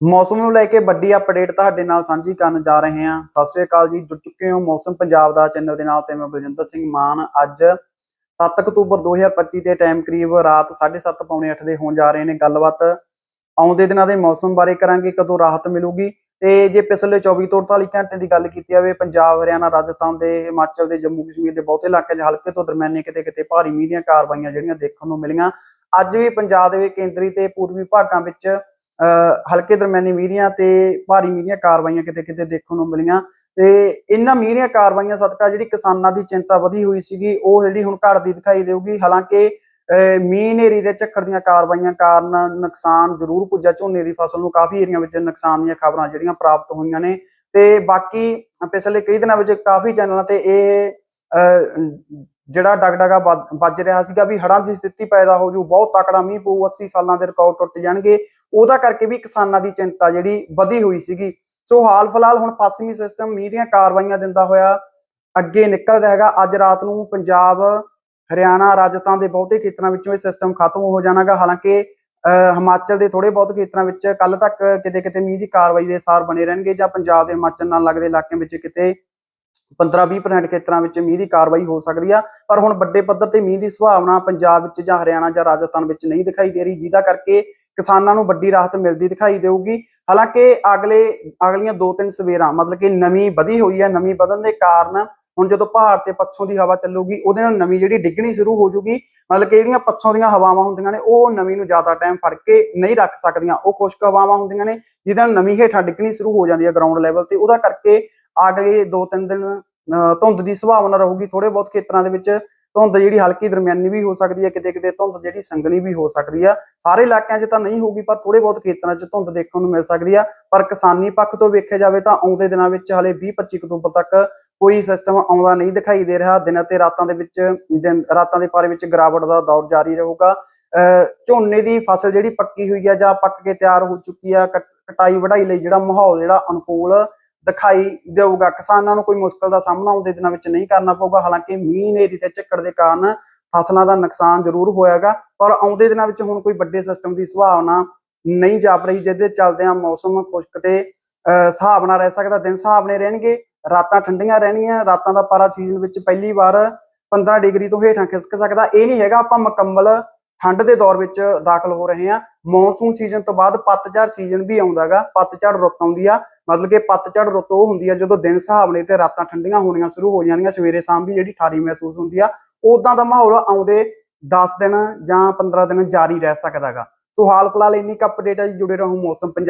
ਮੌਸਮ ਨੂੰ ਲੈ ਕੇ ਵੱਡੀ ਅਪਡੇਟ ਤੁਹਾਡੇ ਨਾਲ ਸਾਂਝੀ ਕਰਨ ਜਾ ਰਹੇ ਹਾਂ। ਸਤਿ ਸ਼੍ਰੀ ਅਕਾਲ ਜੀ, ਜੁੜ ਚੁੱਕੇ ਹੋ ਮੌਸਮ ਪੰਜਾਬ ਦਾ ਚੈਨਲ ਦੇ ਨਾਲ ਤੇ ਮੈਂ ਬਲਜਿੰਦਰ ਸਿੰਘ ਮਾਨ। ਅੱਜ 7 ਅਕਤੂਬਰ 2025 ਦੇ ਟਾਈਮ ਕਰੀਬ ਰਾਤ 7:30 ਪੌਣੇ 8 ਦੇ ਹੋਣ ਜਾ ਰਹੇ ਨੇ ਗੱਲਬਾਤ। ਆਉਂਦੇ ਦਿਨਾਂ ਦੇ ਮੌਸਮ ਬਾਰੇ ਕਰਾਂਗੇ, ਕਦੋਂ ਰਾਹਤ ਮਿਲੂਗੀ। ਤੇ ਜੇ ਪਿਛਲੇ 24 ਤੋਂ 48 ਘੰਟੇ ਦੀ ਗੱਲ ਕੀਤੀ ਜਾਵੇ, ਪੰਜਾਬ, ਹਰਿਆਣਾ, ਰਾਜਸਥਾਨ ਦੇ, ਹਿਮਾਚਲ ਦੇ, ਜੰਮੂ ਕਸ਼ਮੀਰ ਦੇ ਬਹੁਤੇ ਇਲਾਕਿਆਂ 'ਚ ਹਲਕੇ ਤੋਂ ਦਰਮਿਆਨੇ ਕਿਤੇ ਕਿਤੇ ਭਾਰੀ ਮੀਂਹ ਦੀਆਂ ਕਾਰਵਾਈਆਂ ਜਿਹੜੀਆਂ ਦੇਖਣ ਨੂੰ ਮਿਲੀਆਂ। ਅੱਜ ਵੀ ਪੰਜਾਬ ਦੇ ਕੇਂਦਰੀ ਤੇ ਪੂਰਬੀ ਭਾਗਾਂ ਵਿੱਚ ਹਲਕੇ ਦਰਮਿਆਨੀ ਮੀਂਹ ਤੇ ਭਾਰੀ ਮੀਂਹ ਕਾਰਵਾਈਆਂ ਕਿਤੇ ਕਿਤੇ ਦੇਖਣ ਨੂੰ ਮਿਲੀਆਂ। ਤੇ ਇਹਨਾਂ ਮੀਂਹ ਦੀਆਂ ਕਾਰਵਾਈਆਂ ਸਦਕਾ ਜਿਹੜੀ ਕਿਸਾਨਾਂ ਦੀ ਚਿੰਤਾ ਵਧੀ ਹੋਈ ਸੀਗੀ ਉਹ ਜਿਹੜੀ ਹੁਣ ਘਟਦੀ ਦਿਖਾਈ ਦੇਊਗੀ। ਹਾਲਾਂਕਿ ਅਹ ਮੀਂਹ ਨੇਰੀ ਦੇ ਝੱਖੜ ਦੀਆਂ ਕਾਰਵਾਈਆਂ ਕਾਰਨ ਨੁਕਸਾਨ ਜ਼ਰੂਰ ਪੁੱਜਾ ਝੋਨੇ ਦੀ ਫਸਲ ਨੂੰ ਕਾਫੀ ਏਰੀਆ ਵਿੱਚ ਨੁਕਸਾਨ ਦੀਆਂ ਖਬਰਾਂ ਜਿਹੜੀਆਂ ਪ੍ਰਾਪਤ ਹੋਈਆਂ ਨੇ। ਤੇ ਬਾਕੀ ਪਿਛਲੇ ਕਈ ਦਿਨਾਂ ਵਿੱਚ ਕਾਫੀ ਚੈਨਲਾਂ ਤੇ ਇਹ ਅਹ, ਜਿਹੜਾ ਡਗਡਗਾ ਵੱਜ- ਵੱਜ ਰਿਹਾ ਸੀਗਾ ਵੀ ਹੜ੍ਹਾਂ ਦੀ ਸਥਿਤੀ ਪੈਦਾ ਹੋ ਜੂ ਬਹੁਤ ਤਕੜਾ ਮੀਂਹ ਪਊ 80 ਸਾਲਾਂ ਦੇ ਰਿਕਾਰਡ ਟੁੱਟ ਜਾਣਗੇ। ਉਹਦਾ ਕਰਕੇ ਵੀ ਕਿਸਾਨਾਂ ਦੀ ਚਿੰਤਾ ਜਿਹੜੀ ਵਧੀ ਹੋਈ ਸੀਗੀ। ਸੋ ਹਾਲ ਫਿਲਹਾਲ ਹੁਣ ਪੱਛਮੀ ਸਿਸਟਮ ਮੀਂਹ ਦੀਆਂ ਕਾਰਵਾਈਆਂ ਦਿੰਦਾ ਹੋਇਆ ਅੱਗੇ ਨਿਕਲ ਰਿਹਾ ਅੱਜ ਰਾਤ ਨੂੰ ਪੰਜਾਬ ਹਰਿਆਣਾ ਰਾਜਸਥਾਨ ਦੇ ਬਹੁਤੇ ਖੇਤਰਾਂ ਵਿੱਚੋਂ ਇਹ ਸਿਸਟਮ ਖਤਮ ਹੋ ਜਾਣਾਗਾ। ਹਾਲਾਂਕਿ ਅਹ, ਹਿਮਾਚਲ ਦੇ ਥੋੜੇ ਬਹੁਤ ਖੇਤਰਾਂ ਵਿੱਚ ਕੱਲ ਤੱਕ ਕਿਤੇ ਕਿਤੇ ਮੀਂਹ ਦੀ ਕਾਰਵਾਈ ਦੇ ਸਾਰ ਬਣੇ ਰਹਿਣਗੇ ਜਾਂ ਪੰਜਾਬ ਦੇ ਹਿਮਾਚਲ ਨਾਲ ਲੱਗਦੇ ਇਲਾਕਿਆਂ ਵਿੱਚ ਕਿਤੇ 15-20% ਖੇਤਰਾਂ ਵਿੱਚ ਮੀਂਹ ਦੀ ਕਾਰਵਾਈ ਹੋ ਸਕਦੀ ਆ, ਪਰ ਹੁਣ ਵੱਡੇ ਪੱਧਰ ਤੇ ਮੀਂਹ ਦੀ ਸੰਭਾਵਨਾ ਪੰਜਾਬ ਵਿੱਚ ਜਾਂ ਹਰਿਆਣਾ ਜਾਂ ਰਾਜਸਥਾਨ ਵਿੱਚ ਨਹੀਂ ਦਿਖਾਈ ਦੇ ਰਹੀ, ਜਿਹਦਾ ਕਰਕੇ ਕਿਸਾਨਾਂ ਨੂੰ ਵੱਡੀ ਰਾਹਤ ਮਿਲਦੀ ਦਿਖਾਈ ਦੇਊਗੀ। ਹਾਲਾਂਕਿ ਅਗਲੇ, ਅਗਲੀਆਂ ਦੋ ਤਿੰਨ ਸਵੇਰਾਂ ਮਤਲਬ ਕਿ ਨਮੀ ਵਧੀ ਹੋਈ ਹੈ ਨਮੀ ਵਧਣ ਦੇ ਕਾਰਨ ਹੁਣ ਜਦੋਂ ਪਹਾੜ ਤੇ ਪੱਛੋਂ ਦੀ ਹਵਾ ਚੱਲੂਗੀ, ਉਹਦੇ ਨਾਲ ਨਮੀ ਜਿਹੜੀ ਡਿੱਗਣੀ ਸ਼ੁਰੂ ਹੋ ਜੂਗੀ, ਮਤਲਬ ਕਿ ਜਿਹੜੀਆਂ ਪੱਛੋਂ ਦੀਆਂ ਹਵਾਵਾਂ ਹੁੰਦੀਆਂ ਨੇ, ਉਹ ਨਮੀ ਨੂੰ ਜ਼ਿਆਦਾ ਟਾਈਮ ਫੜ ਕੇ ਨਹੀਂ ਰੱਖ ਸਕਦੀਆਂ। ਉਹ ਖੁਸ਼ਕ ਹਵਾਵਾਂ ਹੁੰਦੀਆਂ ਨੇ, ਜਿਹਦੇ ਨਾਲ ਨਮੀ ਹੇਠਾਂ ਡਿੱਗਣੀ ਸ਼ੁਰੂ ਹੋ ਜਾਂਦੀ ਹੈ ਗਰਾਊਂਡ ਲੈਵਲ ਤੇ। ਉਹਦਾ ਕਰਕੇ ਅਗਲੇ ਦੋ ਤਿੰਨ ਦਿਨ ਧੁੰਦ ਦੀ ਸੰਭਾਵਨਾ ਰਹੂਗੀ ਥੋੜੇ ਬਹੁਤ ਖੇਤਰਾਂ ਦੇ ਵਿੱਚ। ਧੁੰਦ ਜਿਹੜੀ ਹਲਕੀ ਦਰਮਿਆਨੀ ਵੀ ਹੋ ਸਕਦੀ ਹੈ ਕਿਤੇ ਕਿਤੇ ਧੁੰਦ ਜਿਹੜੀ ਸੰਘਣੀ ਵੀ ਹੋ ਸਕਦੀ ਆ। ਸਾਰੇ ਇਲਾਕਿਆਂ 'ਚ ਤਾਂ ਨਹੀਂ ਹੋਊਗੀ, ਪਰ ਥੋੜੇ ਬਹੁਤ ਖੇਤਰਾਂ 'ਚ ਧੁੰਦ ਦੇਖਣ ਨੂੰ ਮਿਲ ਸਕਦੀ ਆ। ਪਰ ਕਿਸਾਨੀ ਪੱਖ ਤੋਂ ਵੇਖਿਆ ਜਾਵੇ ਤਾਂ ਆਉਂਦੇ ਦਿਨਾਂ ਵਿੱਚ ਹਲੇ 20-25 ਅਕਤੂਬਰ ਤੱਕ ਕੋਈ ਸਿਸਟਮ ਆਉਂਦਾ ਨਹੀਂ ਦਿਖਾਈ ਦੇ ਰਿਹਾ। ਦਿਨਾਂ ਤੇ ਰਾਤਾਂ ਦੇ ਵਿੱਚ, ਦਿਨ, ਰਾਤਾਂ ਦੇ ਪਾਰੇ ਵਿੱਚ ਗਿਰਾਵਟ ਦਾ ਦੌਰ ਜਾਰੀ ਰਹੂਗਾ। ਅਹ ਝੋਨੇ ਦੀ ਫਸਲ ਜਿਹੜੀ ਪੱਕੀ ਹੋਈ ਆ ਜਾਂ ਪੱਕ ਕੇ ਤਿਆਰ ਹੋ ਚੁੱਕੀ ਆ, ਕਟ- ਕਟਾਈ ਵਢਾਈ ਲਈ ਜਿਹੜਾ ਮਾਹੌਲ ਜਿਹੜਾ ਅਨੁਕੂਲ ਦਿਖਾਈ ਦੇਊਗਾ। ਕਿਸਾਨਾਂ ਨੂੰ ਕੋਈ ਮੁਸ਼ਕਲ ਦਾ ਸਾਹਮਣਾ ਆਉਂਦੇ ਦਿਨਾਂ ਵਿੱਚ ਨਹੀਂ ਕਰਨਾ ਪਊਗਾ। ਹਾਲਾਂਕਿ ਮੀਂਹ ਨੇਰੀ ਤੇ ਝੱਖੜ ਦੇ ਕਾਰਨ ਫਸਲਾਂ ਦਾ ਨੁਕਸਾਨ ਜ਼ਰੂਰ ਹੋਇਆਗਾ ਪਰ ਆਉਂਦੇ ਦਿਨਾਂ ਵਿੱਚ ਹੁਣ ਕੋਈ ਵੱਡੇ ਸਿਸਟਮ ਦੀ ਸੰਭਾਵਨਾ ਨਹੀਂ ਜਾਪ ਰਹੀ ਜਿਹਦੇ ਚੱਲਦਿਆਂ ਮੌਸਮ ਖੁਸ਼ਕ ਤੇ ਅਹ, ਹਿਸਾਬ ਨਾਲ ਰਹਿ ਸਕਦਾ। ਦਿਨ ਹਿਸਾਬ ਨੇ ਰਹਿਣਗੇ ਰਾਤਾਂ ਠੰਡੀਆਂ ਰਹਿਣਗੀਆਂ ਰਾਤਾਂ ਦਾ ਪਾਰਾ ਸੀਜ਼ਨ ਵਿੱਚ ਪਹਿਲੀ ਵਾਰ 15 ਡਿਗਰੀ ਤੋਂ ਹੇਠਾਂ ਖਿਸਕ ਸਕਦਾ। ਇਹ ਨਹੀਂ ਹੈਗਾ ਆਪਾਂ ਮੁਕੰਮਲ ਠੰਡ ਦੇ ਦੌਰ ਵਿੱਚ ਦਾਖਲ ਹੋ ਰਹੇ ਆ। ਮੌਨਸੂਨ ਸੀਜ਼ਨ ਤੋਂ ਬਾਅਦ ਪਤਝੜ ਸੀਜ਼ਨ ਵੀ ਆਉਂਦਾਗਾ। ਪਤਝੜ ਰੁੱਤ ਆਉਂਦੀ ਆ। ਮਤਲਬ ਕਿ ਪਤਝੜ ਰੁੱਤ ਉਹ ਹੁੰਦੀ ਆ ਜਦੋਂ ਦਿਨ ਸੁਹਾਵਣੇ ਤੇ ਰਾਤਾਂ ਠੰਡੀਆਂ ਹੋਣੀਆਂ ਸ਼ੁਰੂ ਹੋ ਜਾਂਦੀਆਂ ਸਵੇਰੇ ਸ਼ਾਮ ਵੀ ਜਿਹੜੀ ਠਾਰੀ ਮਹਿਸੂਸ ਹੁੰਦੀ ਆ ਉਦਾਂ ਦਾ ਮਾਹੌਲ ਆਉਂਦੇ 10 ਦਿਨ ਜਾਂ 15 ਦਿਨ ਜਾਰੀ ਰਹਿ ਸਕਦਾਗਾ। ਸੋ ਹਾਲ ਫਿਲਹਾਲ ਇੰਨੀ ਕੁ ਅਪਡੇਟ ਹੈ ਜੀ, ਜੁੜੇ ਰਹੋ ਮੌਸਮ ਪੰਜਾਬ